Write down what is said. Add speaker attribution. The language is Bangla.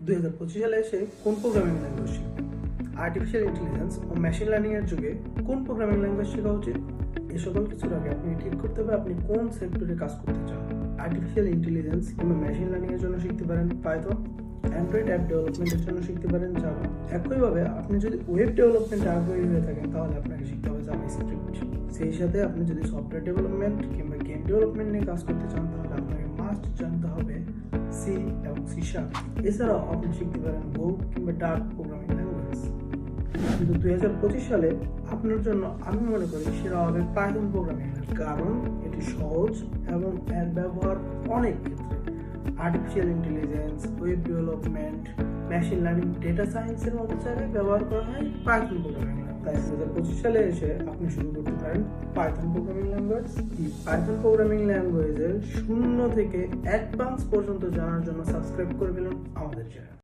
Speaker 1: দুই হাজার পঁচিশ সালে এসে কোন প্রোগ্রামিং ল্যাঙ্গুয়েজ শিখবেন আর্টিফিশিয়াল ইন্টেলিজেন্স ও মেশিন লার্নিং এর যুগে কোন প্রোগ্রামিং ল্যাঙ্গুয়েজ শেখা উচিত? এই সকল কিছুর আগে আপনি ঠিক করতে হবে আপনি কোন সেক্টরে কাজ করতে চান। আর্টিফিশিয়াল ইন্টেলিজেন্স কিংবা মেশিন লার্নিং এর জন্য শিখতে পারেন পাইথন অ্যান্ড্রয়েড অ্যাপ ডেভেলপমেন্টের জন্য শিখতে পারেন জাভা একইভাবে আপনি যদি ওয়েব ডেভেলপমেন্টে আগ্রহী হয়ে থাকেন, তাহলে আপনাকে শিখতে হবে জাভা স্ক্রিপ্ট সেই সাথে আপনি যদি সফটওয়্যার ডেভেলপমেন্ট কিংবা গেম ডেভেলপমেন্ট নিয়ে কাজ করতে চান, তাহলে আপনাকে সি এবং সি শার্প এছাড়াও আপনি শিখতে পারেন গো কিংবা ডার্ক প্রোগ্রামিং ল্যাঙ্গুয়েজ কিন্তু দুই হাজার পঁচিশ সালে আপনার জন্য আমি মনে করি সেরা হবে পাইথন প্রোগ্রামিং কারণ এটি সহজ এবং এর ব্যবহার অনেক ক্ষেত্রে। Artificial intelligence web development machine learning data সায়েন্সের মতো জায়গায় ব্যবহার করা হয় পাইথন প্রোগ্রামিং তাই দু হাজার পঁচিশ সালে এসে আপনি শুরু করতে পারেন পাইথন প্রোগ্রামিং ল্যাঙ্গুয়েজ এই পাইথন প্রোগ্রামিং ল্যাঙ্গুয়েজের শূন্য থেকে অ্যাডভান্স পর্যন্ত জানার জন্য সাবস্ক্রাইব করে ফেলুন আমাদের চ্যানেল